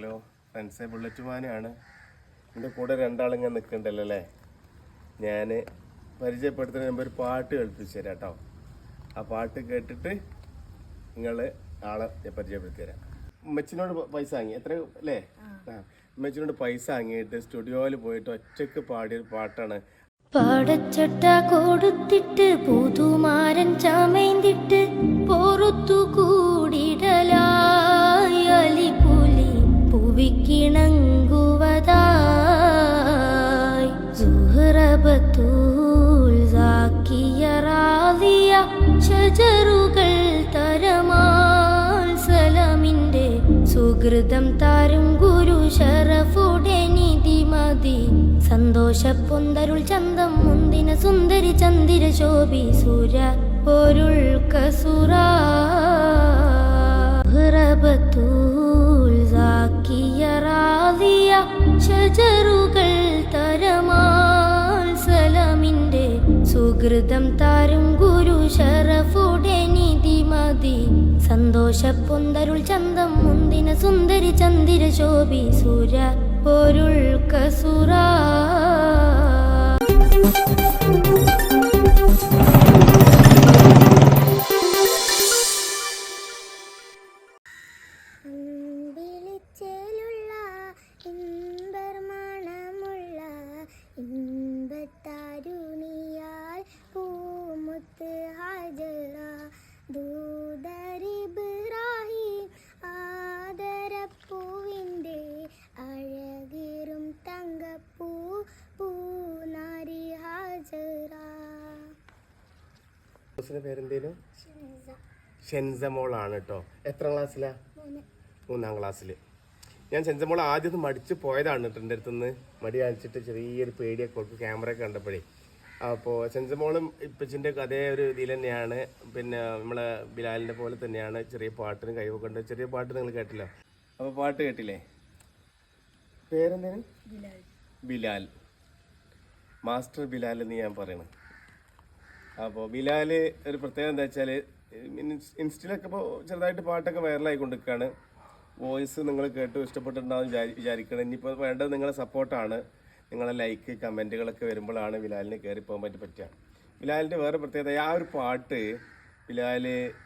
Hello ഫ്രണ്ട്സെ bullet മാനാണ്. എന്റെ കൂടെ രണ്ടാളിങ്ങനെ നിൽക്കണ്ടല്ലോ അല്ലേ? ഞാൻ പരിചയപ്പെടുത്തുന്ന മുമ്പ് ഒരു പാട്ട് കേൾപ്പിച്ചു തരാം കേട്ടോ. ആ പാട്ട് കേട്ടിട്ട് നിങ്ങൾ ആളെ പരിചയപ്പെടുത്തി തരാം. ഉമ്മച്ചിനോട് പൈസ വാങ്ങി. എത്ര അല്ലേ? ആ. ഉമ്മച്ചിനോട് പൈസ വാങ്ങിയിട്ട് സ്റ്റുഡിയോയിൽ പോയിട്ട് ഒറ്റയ്ക്ക് പാടിയ പാട്ടാണ്. പാടച്ചട്ട കൊടുത്തിട്ട് പുതുമാരൻ ചമയ്ന്നിട്ട് പൊറത്തു ഷജറുകൾ തരമാൽ സലാമിന്റെ സുഹൃതം താരും ഗുരു ഷറഫുടെ നിധി മതി. സന്തോഷ പൊന്തരുൾ ചന്തം മുന്തിന സുന്ദരി ചന്ദിര ശോഭി സുര പൊരുൾ കസുറ. ഷജറുകൾ സലാമിന്റെ സുഹൃതം താരും ഗുരു ഷറഫുടെ നിധി മതി. സന്തോഷ പൊന്തരുൾ ചന്തം മുന്തിന സുന്ദരി ചന്ദിര ശോഭി. സുര പൊരുൾ കസുര ആദരപ്പൂവിന്റെ അഴകേറും തങ്കപ്പൂ പൂനാരി ഹാജറ പേരെന്തേലും ഷെൻസമോളാണ് കേട്ടോ എത്ര ക്ലാസ്സിലാ? മൂന്നാം. ക്ലാസ്സിൽ ഞാൻ സെൻസമോൾ ആദ്യം ഒന്ന് മടിച്ച് പോയതാണ് കേട്ടോ എന്റെ അടുത്തുനിന്ന്. മടി കാണിച്ചിട്ട് ചെറിയൊരു പേടിയൊക്കെ കൊടുക്കും ക്യാമറ ഒക്കെ കണ്ടപ്പോഴേ. അപ്പോൾ സെൻസമോളും ഇപ്പച്ചിന്റെ അതേ ഒരു ഇതിൽ തന്നെയാണ്. പിന്നെ നമ്മളെ ബിലാലിന്റെ പോലെ തന്നെയാണ്. ചെറിയ പാട്ടിനും കഴിവൊക്കെ ഉണ്ട്. ചെറിയ പാട്ട് നിങ്ങൾ കേട്ടില്ലോ? അപ്പോൾ പാട്ട് കേട്ടില്ലേ? പേരെന്തേനും? ബിലാൽ. മാസ്റ്റർ ബിലാൽ എന്ന് ഞാൻ പറയണം. അപ്പോൾ ബിലാൽ ഒരു പ്രത്യേകത എന്താ വെച്ചാൽ ഇൻസ്റ്റിലൊക്കെ ഇപ്പോൾ ചെറുതായിട്ട് പാട്ടൊക്കെ വൈറലായി കൊണ്ടിരിക്കുകയാണ് വോയിസ് നിങ്ങൾ കേട്ട് ഇഷ്ടപ്പെട്ടിട്ടുണ്ടാവും വിചാരി വിചാരിക്കണം. ഇനിയിപ്പോൾ വേണ്ടത് നിങ്ങളെ സപ്പോർട്ടാണ് നിങ്ങളെ ലൈക്ക് കമന്റുകളൊക്കെ വരുമ്പോഴാണ് ബിലാലിന് കയറി പോകാൻ പറ്റി പറ്റുക. ബിലാലിന്റെ വേറെ പ്രത്യേകത ആ ഒരു പാട്ട് ബിലാൽ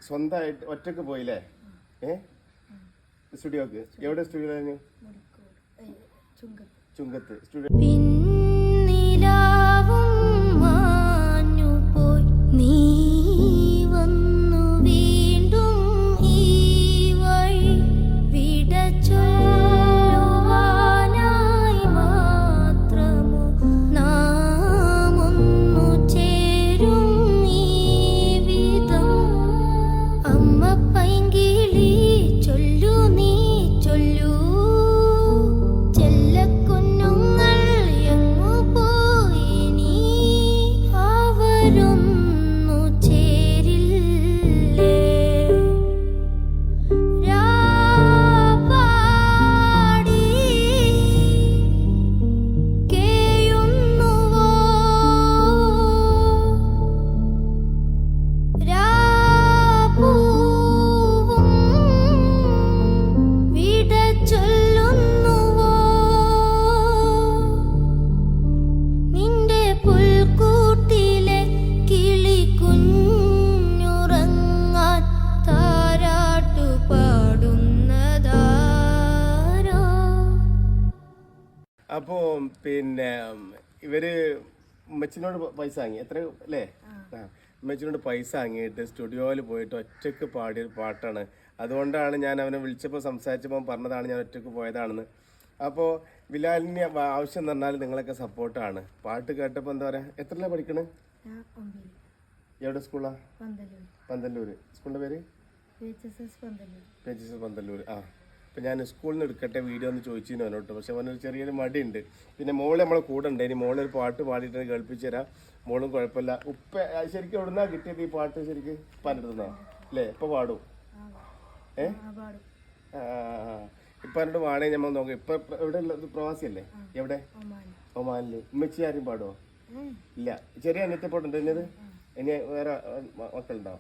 സ്വന്തമായിട്ട് ഒറ്റയ്ക്ക് പോയില്ലേ? ഏ? സ്റ്റുഡിയോക്ക്? എവിടെ സ്റ്റുഡിയോ ചുങ്കത്ത്. സ്റ്റുഡിയോ അപ്പോൾ പിന്നെ ഇവർ ഉമ്മച്ചിനോട് പൈസ വാങ്ങി. എത്ര അല്ലേ? ആ. ഉമ്മച്ചിനോട് പൈസ വാങ്ങിയിട്ട് സ്റ്റുഡിയോയിൽ പോയിട്ട് ഒറ്റയ്ക്ക് പാടിയ പാട്ടാണ്. അതുകൊണ്ടാണ് ഞാൻ അവനെ വിളിച്ചപ്പോൾ സംസാരിച്ചപ്പോൾ പറഞ്ഞതാണ് ഞാൻ ഒറ്റയ്ക്ക് പോയതാണെന്ന്. അപ്പോൾ ബിലാലിന് ആവശ്യം എന്ന് പറഞ്ഞാൽ നിങ്ങളൊക്കെ സപ്പോർട്ടാണ്. പാട്ട് കേട്ടപ്പോൾ എന്താ പറയുക എത്ര പഠിക്കണേ? എവിടെ സ്കൂളാണ് പന്തല്ലൂർ സ്കൂളിന്റെ പേര്? പന്തല്ലൂർ ആ. അപ്പം ഞാൻ സ്കൂളിൽ നിന്ന് എടുക്കട്ടെ വീഡിയോ ഒന്ന് ചോദിച്ചിരുന്നു അവനോട്ട് പക്ഷെ അവനൊരു ചെറിയൊരു മടിയുണ്ട്. പിന്നെ മോൾ നമ്മളെ കൂടെ ഉണ്ട്. ഇനി മോളൊരു പാട്ട് പാടിയിട്ട് കേൾപ്പിച്ചു തരാം. മോളും കുഴപ്പമില്ല. ഉപ്പ ശരിക്കും എവിടുന്നാ കിട്ടിയത് ഈ പാട്ട് ശരിക്കും? പണ്ടെടുത്തുന്നാ അല്ലേ? ഇപ്പൊ പാടും. ഏ? ആ. ഇപ്പൊ എന്നോട് വാണേ നമ്മൾ നോക്കാം. ഇപ്പൊ എവിടെ ഉള്ളത് പ്രവാസിയല്ലേ? എവിടെ? ഒമാനിൽ. ഉമ്മച്ചി ആരും പാടുവോ? ഇല്ല. ചെറിയ അനിയത്തപ്പോട്ടുണ്ട് എന്നത് ഇനി വേറെ മക്കളുണ്ടാവും മ- മക്കളുണ്ടോ?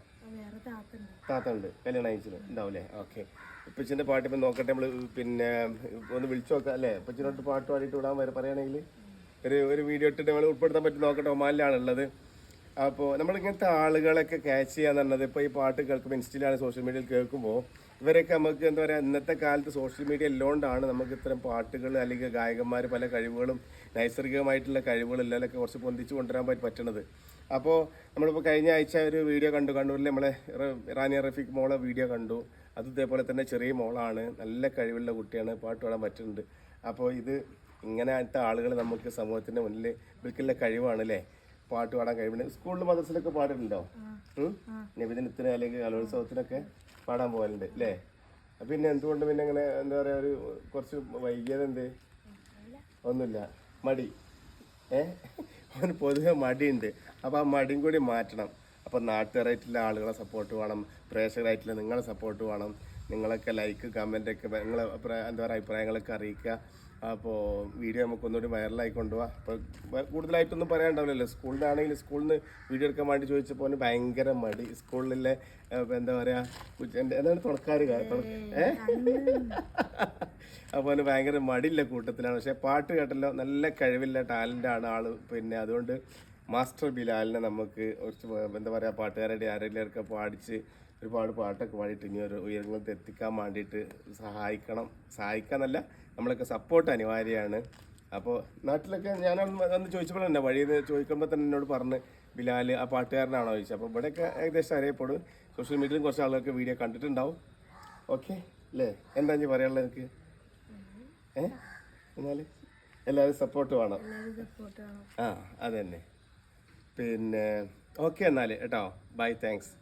താത്ത ഉണ്ട് കല്യാണം അയച്ചത് ഉണ്ടാവില്ലേ ഓക്കെ. ഇപ്പച്ചിന്റെ പാട്ട് ഇപ്പം നോക്കട്ടെ നമ്മൾ പിന്നെ ഒന്ന് വിളിച്ചു നോക്കാം അല്ലേ? ഇപ്പച്ചിനോട്ട് പാട്ട് പാടിയിട്ട് വിടാൻ വരെ പറയുകയാണെങ്കിൽ ഒരു ഒരു വീഡിയോ ഇട്ടിട്ട് നമ്മൾ ഉൾപ്പെടുത്താൻ പറ്റും നോക്കട്ടെ ഒമാനിലാണുള്ളത്. അപ്പോൾ നമ്മൾ ഇങ്ങനത്തെ ആളുകളൊക്കെ ക്യാച്ച് ചെയ്യാന്ന് പറഞ്ഞത് ഇപ്പോൾ ഈ പാട്ട് കേൾക്കുമ്പോൾ ഇൻസ്റ്റയിലാണ് സോഷ്യൽ മീഡിയയിൽ കേൾക്കുമ്പോൾ ഇവരൊക്കെ നമുക്ക് എന്താ പറയുക ഇന്നത്തെ കാലത്ത് സോഷ്യൽ മീഡിയ ഉള്ളതുകൊണ്ടാണ് നമുക്ക് ഇത്തരം പാട്ടുകൾ അല്ലെങ്കിൽ ഗായകന്മാർ പല കഴിവുകളും നൈസർഗികമായിട്ടുള്ള കഴിവുകളെല്ലാം കുറച്ച് പൊന്തിച്ച് കൊണ്ടുവരാൻ പറ്റി പറ്റണത്. അപ്പോൾ നമ്മളിപ്പോൾ കഴിഞ്ഞ ആഴ്ച ഒരു വീഡിയോ കണ്ടു കണ്ണൂരിൽ നമ്മളെ റാനിയ റഫീഖ് മോളെ വീഡിയോ കണ്ടു. അത് ഇതേപോലെ തന്നെ ചെറിയ മോളാണ്. നല്ല കഴിവുള്ള കുട്ടിയാണ്. പാട്ട് പാടാൻ പറ്റുന്നുണ്ട്. അപ്പോൾ ഇത് ഇങ്ങനത്തെ ആളുകൾ നമുക്ക് സമൂഹത്തിന്റെ മുന്നിൽ ഇവർക്കുള്ള കഴിവാണ് അല്ലേ പാട്ട് പാടാൻ കഴിവുണ്ട്. സ്കൂളിൽ മദ്രസിലൊക്കെ പാടിട്ടുണ്ടോ നബിദിനത്തിന് അല്ലെങ്കിൽ കലോത്സവത്തിനൊക്കെ പാടാൻ പോകലുണ്ട് അല്ലേ? പിന്നെ എന്തുകൊണ്ട് പിന്നെ ഇങ്ങനെ എന്താ പറയുക ഒരു കുറച്ച് വൈകിയത് എന്ത് ഒന്നുമില്ല. മടി. ഏ? അവന് പൊതുവെ മടിയുണ്ട്. അപ്പോൾ ആ മടിയും കൂടി മാറ്റണം. അപ്പോൾ നാട്ടുകാരായിട്ടുള്ള ആളുകളെ സപ്പോർട്ട് വേണം പ്രേക്ഷകരായിട്ടുള്ള നിങ്ങളെ സപ്പോർട്ട് വേണം നിങ്ങളൊക്കെ ലൈക്ക് കമന്റ് ഒക്കെ നിങ്ങളെ അഭിപ്രായ- എന്താ പറയുക അഭിപ്രായങ്ങളൊക്കെ അറിയിക്കുക. അപ്പോൾ വീഡിയോ നമുക്ക് ഒന്നുകൂടി വൈറലായി കൊണ്ടുപോകാം അപ്പോൾ കൂടുതലായിട്ടൊന്നും പറയാനുണ്ടാവില്ലല്ലോ. സ്കൂളിലാണെങ്കിൽ സ്കൂളിൽ നിന്ന് വീഡിയോ എടുക്കാൻ വേണ്ടി ചോദിച്ചപ്പോൾ ഭയങ്കര മടി. സ്കൂളിലെ എന്താ പറയുക എന്താണ് തുണക്കാർ ഏ? അപ്പോൾ ഭയങ്കര മടിയില്ല കൂട്ടത്തിലാണ്. പക്ഷേ പാട്ട് കേട്ടല്ലോ നല്ല കഴിവില്ല ടാലന്റാണ് ആൾ പിന്നെ അതുകൊണ്ട് മാസ്റ്റർ ബിലാലിനെ നമുക്ക് കുറച്ച് എന്താ പറയുക പാട്ടുകാരുടെ ആരെങ്കിലുമൊക്കെ പാടിച്ച് ഒരുപാട് പാട്ടൊക്കെ പാടിയിട്ട് ഇനി ഒരു ഉയരങ്ങളിൽ എത്തിക്കാൻ വേണ്ടിയിട്ട് സഹായിക്കണം. സഹായിക്കാന്നല്ല നമ്മളൊക്കെ സപ്പോർട്ട് അനിവാര്യമാണ്. അപ്പോൾ നാട്ടിലൊക്കെ ഞാൻ അന്ന് ചോദിച്ചപ്പോൾ തന്നെ വഴിയിൽ നിന്ന് ചോദിക്കുമ്പോൾ തന്നെ എന്നോട് പറഞ്ഞ് ബിലാൽ ആ പാട്ടുകാരനാണോ? ചോദിച്ചത് അപ്പോൾ ഇവിടെയൊക്കെ ഏകദേശം അറിയപ്പെടും. സോഷ്യൽ മീഡിയയിലും കുറച്ച് ആളുകൾക്ക് വീഡിയോ കണ്ടിട്ടുണ്ടാവും. ഓക്കെ അല്ലേ? എന്താ ഞാൻ പറയാനുള്ളത് എനിക്ക് ഏ? എന്നാൽ എല്ലാവരും സപ്പോർട്ട് വേണം. ആ അതന്നെ. പിന്നെ ഓക്കെ എന്നാൽ കേട്ടോ. Bye thanks